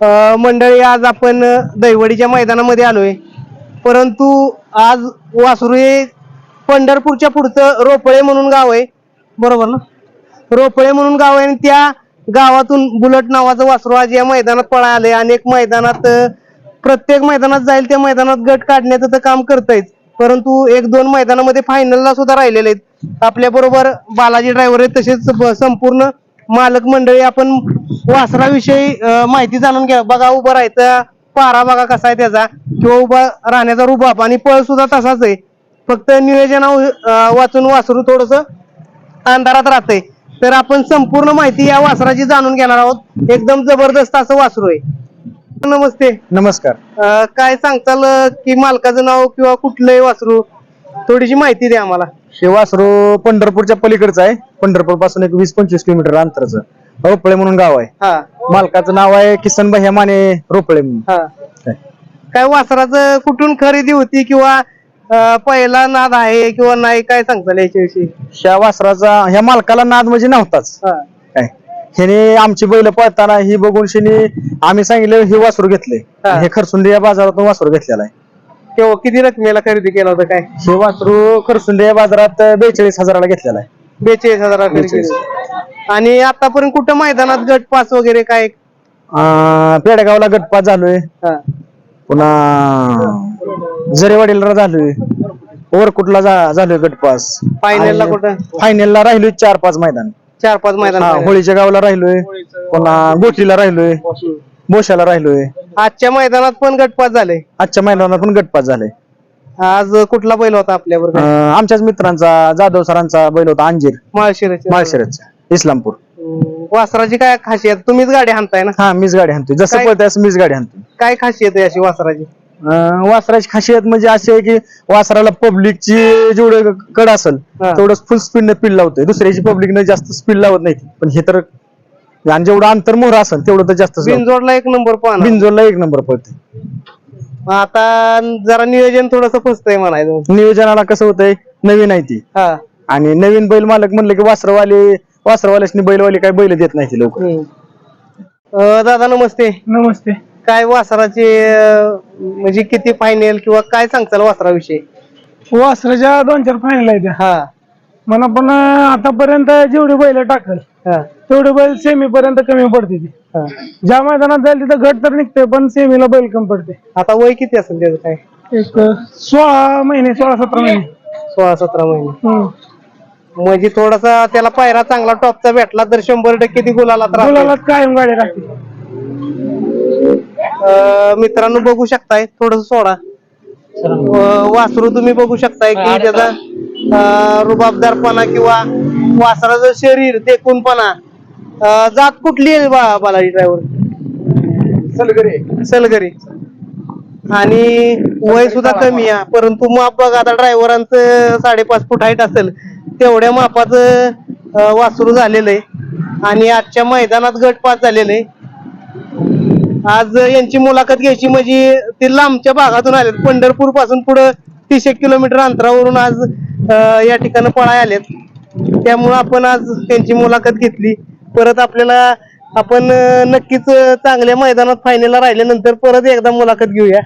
मंडळी आज आपण दैवडीच्या मैदानामध्ये आलोय. परंतु आज वासरू हे पंढरपूरच्या पुढचं रोपळे म्हणून गाव आहे. बरोबर ना? रोपळे म्हणून गाव आहे आणि त्या गावातून बुलट नावाचं वासरू आज या मैदानात पळा आले अनेक मैदानात प्रत्येक मैदानात जाईल त्या मैदानात गट काढण्याचं तर काम करतायच परंतु एक दोन मैदानामध्ये फायनलला सुद्धा राहिलेले आहेत. आपल्या बरोबर बालाजी ड्रायव्हर आहेत तसेच संपूर्ण मालक मंडळी आपण वासराविषयी माहिती जाणून घ्या. बघा उभं राहायचं पारा बघा कसा आहे त्याचा. किंवा उभा राहण्याचा रुबाब आणि पळ सुद्धा तसाच आहे. फक्त नियोजन वाचून वासरू थोडस अंधारात राहतंय. तर आपण संपूर्ण माहिती या वासराची जाणून घेणार आहोत. एकदम जबरदस्त असं वासरू आहे. नमस्ते. नमस्कार. काय सांगताल की मालकाचं नाव किंवा कुठलंही वासरू थोडीशी माहिती द्या आम्हाला. हे वासरू पंढरपूरच्या पलीकडचं आहे. पंढरपूरपासून एक वीस पंचवीस किलोमीटर अंतरचं. रोपळे म्हणून गाव आहे. हा. मालकाचं नाव आहे किसन भैया माने रोपळे म्हणून. हा. काय? काय वासराचं कुठून खरेदी होती किंवा अं, पहिला नाद आहे किंवा नाही काय सांगताल याच्याविषयी? ह्या वासराचा ह्या मालकाला नाद म्हणजे नव्हताच. हा. काय? ह्याने आमची बैल पळताना ही बघून शिनी आम्ही सांगितलं हे वासरू घेतले हा. हे खरसुंडी या बाजारातून वासरू घेतलेला आहे. तेव्हा किती रकमेला खरेदी केला होता काय? हे वासरू खरसुंडी या बाजारात बेचाळीस हजाराला घेतलेला आहे. बेचाळीस हजार बेचाळीस. आणि आतापर्यंत कुठं मैदानात गट पास वगैरे काय? अं, पेडगावला गटपात झालोय. हा. पुन्हा जरेवाडीला झालोय. ओरकुटला जा- झालोय गटपास. फायनलला कुठं? फायनलला राहिलोय चार पाच मैदान. चार पाच मैदान हा. होळीच्या गावला राहिलोय. पुन्हा गोटीला राहिलोय. बोशाला राहिलोय. आजच्या मैदानात पण गटपास झाले आजच्या मैदानात पण गटपास झाले आज कुठला बैल होता आपल्याबरोबर? अं, आमच्याच मित्रांचा जाधव सरांचा बैल होता अंजीर. माळशिरस माळशिरस इस्लामपूर. वासराची काय खासियत? तुम्हीच गाडी हाणताय ना? हा मीच गाडी आणतोय जसं काय- पळतंय असं मीच गाडी आणतोय काय खासियत आहे अशी वासराची? अं, वासराची खासियत म्हणजे अशी आहे की वासराला पब्लिकची जेवढं कड असेल हा. तेवढं फुल स्पीडने पीड लावतोय. दुसऱ्याची पब्लिकने जास्त स्पीड लावत नाही. पण हे तर आणि जेवढं अंतर मोहर असेल तेवढं तर जास्त बिनजोडला एक नंबर पाहणार. बिनजोडला एक नंबर पळते आता जरा नियोजन थोडस फसतंय म्हणायचं नियोजनाला कसं होतंय? नवीन आहे ती. हा. आणि नवीन बैल मालक म्हणलं की वासरवाले वासरवाल्यासनी बैलवाले काय बैल देत नाही लोक. हम्म. अं, दादा नमस्ते. नमस्ते. काय वासराचे अं, म्हणजे किती फायनल किंवा काय सांगताल वासराविषयी? वासराच्या दोन चार फायनल आहेत त्या. हा. पण आतापर्यंत जेवढी बैल टाकल हा. तेवढे बैल सेमी पर्यंत कमी पडते ती. हा. ज्या मैदानात जाईल तिथं घट तर निघते पण सेमीला बैल कमी पडते. आता वय किती असेल त्याचं काय? एक अं, सोळा महिने सोळा सतरा महिने. सोळा सतरा महिने. हम्म. म्हणजे थोडासा त्याला पायरा चांगला टॉपचा भेटला तर शंभर टक्के ती गुलाला गुलालात कायम गाडी राहते. मित्रांनो बघू शकताय थोडस सोडा. अं, वासरू तुम्ही बघू शकताय की त्याचा रुबाबदारपणा किंवा वासराचं शरीर देखूनपणा. जात कुठली आहे बा बालाजी ड्रायव्हर सलगरी. आणि वय सुद्धा कमी आहे परंतु माप बघा आता ड्रायव्हरांचं साडेपाच फूट हाईट असेल तेवढ्या मापाचं वासरू झालेलं आहे. आणि आजच्या मैदानात गट पास झालेलं आहे. आज यांची मुलाखत घ्यायची म्हणजे ते लांबच्या भागातून आलेत. पंढरपूरपासून पुढे तीस एक किलोमीटर अंतरावरून आज या ठिकाणी पळाय आलेत. त्यामुळं आपण आज त्यांची मुलाखत घेतली. परत आपल्याला आपण नक्कीच चांगल्या मैदानात फायनलला राहिल्यानंतर परत एकदा मुलाखत घेऊया.